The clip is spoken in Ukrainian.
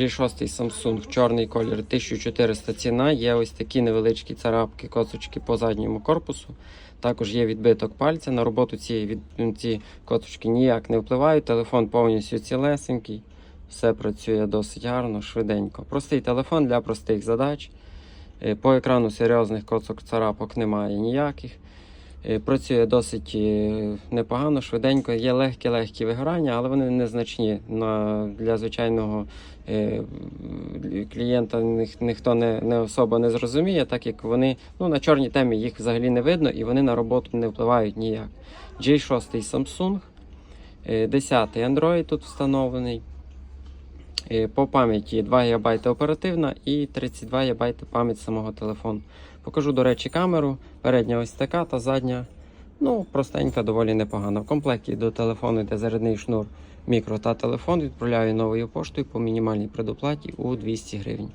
G6 Samsung, чорний колір 1400 ціна. Є ось такі невеличкі царапки, коцочки по задньому корпусу. Також є відбиток пальця. На роботу ці, від... ці коцочки ніяк не впливають. Телефон повністю цілесенький. Все працює досить гарно, швиденько. Простий телефон для простих задач. Е, По екрану серйозних коцок царапок немає ніяких. Е, Працює досить е, непогано, швиденько. Є легкі-легкі вигорання, але вони незначні. На, для звичайного е, клієнта ніх- ніхто не, не особо не зрозуміє, так як вони ну, на чорній темі їх взагалі не видно і вони на роботу не впливають ніяк. J6 Samsung, е, 10 Android тут встановлений. Е, По пам'яті 2 ГБ оперативна і 32 ГБ пам'ять самого телефону. Покажу, до речі, камеру. Передня ось така та задня. Ну, простенька, доволі непогана. В комплекті до телефону йде зарядний шнур мікро та телефон. Відправляю новою поштою по мінімальній предоплаті у 200 гривень.